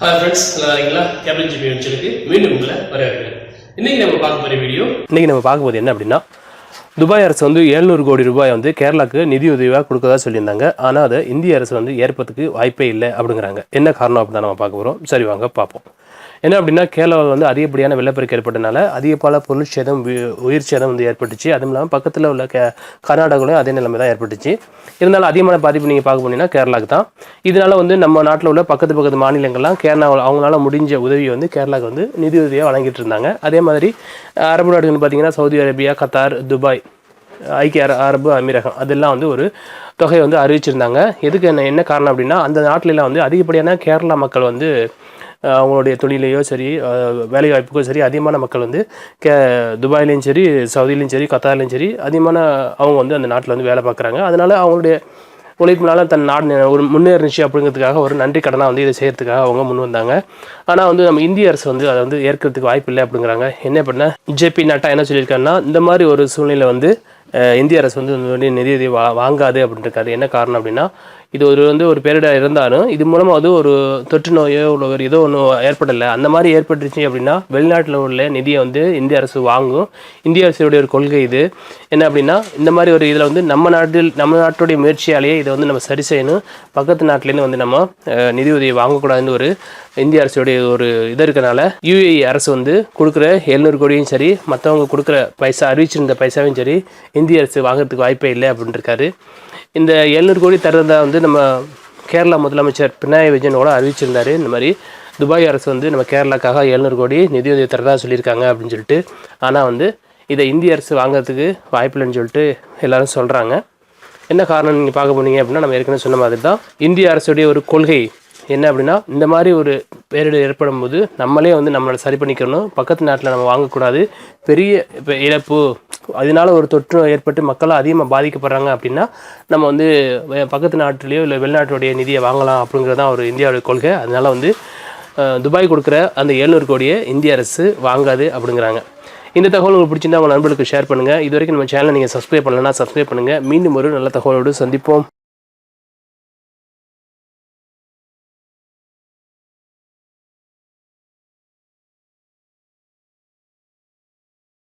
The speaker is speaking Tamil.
ஹாய் ஃப்ரெண்ட்ஸ் நல்லா இருக்கீங்களா? கேபிள் ஜிபி வெஞ்சருக்கு மீண்டும் உங்களை வரவேற்கிறேன். இன்னைக்கு நம்ம பார்க்க போகிற வீடியோ இன்னைக்கு நம்ம பார்க்க போது என்ன அப்படின்னா துபாய் அரசு வந்து 700 கோடி ரூபாய் வந்து கேரளாவுக்கு நிதி உதவியாக கொடுக்கறதா சொல்லியிருந்தாங்க. ஆனால் அதை இந்திய அரசு வந்து ஏற்பதுக்கு வாய்ப்பே இல்லை அப்படிங்கிறாங்க. என்ன காரணம் அப்படின்னு நம்ம பார்க்க போகிறோம் சரி வாங்க பார்ப்போம். என்ன அப்படின்னா கேரளாவில் வந்து அதிகப்படியான வெள்ளப்பெருக்கு ஏற்பட்டனால அதிக பல பொருள் சேதம் உயிர் சேதம் வந்து ஏற்பட்டுச்சு. அதுவும் இல்லாமல் பக்கத்தில் உள்ள கே கர்நாடகாவிலையும் அதே நிலைமை தான் ஏற்பட்டுச்சு. இருந்தாலும் அதிகமான பாதிப்பு நீங்கள் பார்க்க போனீங்கன்னா கேரளாவுக்கு தான். இதனால் வந்து நம்ம நாட்டில் உள்ள பக்கத்து பக்கத்து மாநிலங்கள்லாம் கேரளாவில் அவங்களால முடிஞ்ச உதவியை வந்து கேரளாவுக்கு வந்து நிதி உதவியாக வழங்கிட்டு இருந்தாங்க. அதே மாதிரி அரபு நாடுகள் பார்த்தீங்கன்னா சவுதி அரேபியா கத்தார் துபாய் ஐக்கிய அர- அரபு அமீரகம் அதெல்லாம் வந்து ஒரு தொகையை வந்து அறிவிச்சிருந்தாங்க. எதுக்கு என்ன என்ன காரணம் அப்படின்னா அந்த நாட்டிலலாம் வந்து அதிகப்படியான கேரளா மக்கள் வந்து அவங்களுடைய தொழிலையோ சரி வேலைவாய்ப்புக்கோ வேலை வாய்ப்புக்கோ சரி அதிகமான மக்கள் வந்து கே துபாயிலையும் சரி சவுதியிலையும் சரி கத்தார்லையும் சரி அதிகமான அவங்க வந்து அந்த நாட்டில் வந்து வேலை பார்க்குறாங்க. அதனால் அவங்களுடைய உழைப்பினால தன் நாடு ஒரு முன்னேறிச்சு அப்படிங்கிறதுக்காக ஒரு நன்றி கடனாக வந்து இதை செய்கிறதுக்காக அவங்க முன் வந்தாங்க. ஆனால் வந்து நம்ம இந்திய அரசு வந்து அதை வந்து ஏற்கிறதுக்கு வாய்ப்பு இல்லை அப்படிங்கிறாங்க. என்ன பண்ண? ஜேபி நட்டா என்ன சொல்லியிருக்காருன்னா இந்த மாதிரி ஒரு சூழ்நிலை வந்து இந்திய அரசு வந்து இந்த மாதிரி நிதி உதவி வா வாங்காது அப்படின்ட்டு இருக்காரு என்ன காரணம் அப்படின்னா இது ஒரு வந்து ஒரு பேரிடர் இருந்தாலும் இது மூலமாக வந்து ஒரு தொற்று நோயோ இல்லை ஒரு ஏதோ ஒன்று ஏற்படலை. அந்த மாதிரி ஏற்பட்டுருச்சு அப்படின்னா வெளிநாட்டில் உள்ள நிதியை வந்து இந்திய அரசு வாங்கும். இந்திய அரசுடைய ஒரு கொள்கை இது. என்ன அப்படின்னா இந்த மாதிரி ஒரு இதில் வந்து நம்ம நாட்டில் நம்ம நாட்டுடைய முயற்சியாலேயே இதை வந்து நம்ம சரி செய்யணும். பக்கத்து நாட்டிலேருந்து வந்து நம்ம நிதியுதவி வாங்கக்கூடாதுன்னு ஒரு இந்திய அரசுடைய ஒரு இது இருக்கனால யுஏஇ அரசு வந்து கொடுக்குற எழுநூறு கோடியும் சரி மற்றவங்க கொடுக்குற பைசா அறிவிச்சிருந்த பைசாவையும் சரி இந்திய அரசு வாங்குறதுக்கு வாய்ப்பே இல்லை அப்படின்ட்டு இருக்காரு இந்த எழுநூறு கோடி தர்றதா வந்து நம்ம கேரளா முதலமைச்சர் பினராயி விஜயனோட அறிவிச்சிருந்தாரு. இந்த மாதிரி துபாய் அரசு வந்து நம்ம கேரளாக்காக எழுநூறு கோடி நிதியுதவி தரதா சொல்லியிருக்காங்க அப்படின்னு சொல்லிட்டு ஆனால் வந்து இதை இந்திய அரசு வாங்குறதுக்கு வாய்ப்பில்லைன்னு சொல்லிட்டு எல்லாரும் சொல்கிறாங்க என்ன காரணம் நீங்கள் பார்க்க போனீங்க அப்படின்னா நம்ம ஏற்கனவே சொன்ன மாதிரி தான் இந்திய அரசுடைய ஒரு கொள்கை என்ன அப்படின்னா இந்த மாதிரி ஒரு பேரிடர் ஏற்படும் போது நம்மளே வந்து நம்மளை சரி பண்ணிக்கணும். பக்கத்து நாட்டில் நம்ம வாங்கக்கூடாது. பெரிய இப்போ இழப்பு அதனால ஒரு தொற்று ஏற்பட்டு மக்கள் அதிகமாக பாதிக்கப்படுறாங்க அப்படின்னா நம்ம வந்து பக்கத்து நாட்டிலேயோ இல்லை வெளிநாட்டுடைய நிதியை வாங்கலாம் அப்படிங்கிறது தான் ஒரு இந்தியாவுடைய கொள்கை. அதனால் வந்து துபாய் கொடுக்குற அந்த 700 கோடியை இந்திய அரசு வாங்காது அப்படிங்கிறாங்க. இந்த தகவல் உங்களுக்கு பிடிச்சிருந்தா உங்கள் நண்பர்களுக்கு ஷேர் பண்ணுங்கள் இது வரைக்கும் நம்ம சேனலை நீங்கள் சப்ஸ்கிரைப் பண்ணலன்னா சப்ஸ்கிரைப் பண்ணுங்கள் மீண்டும் ஒரு நல்ல தகவலோடு சந்திப்போம்.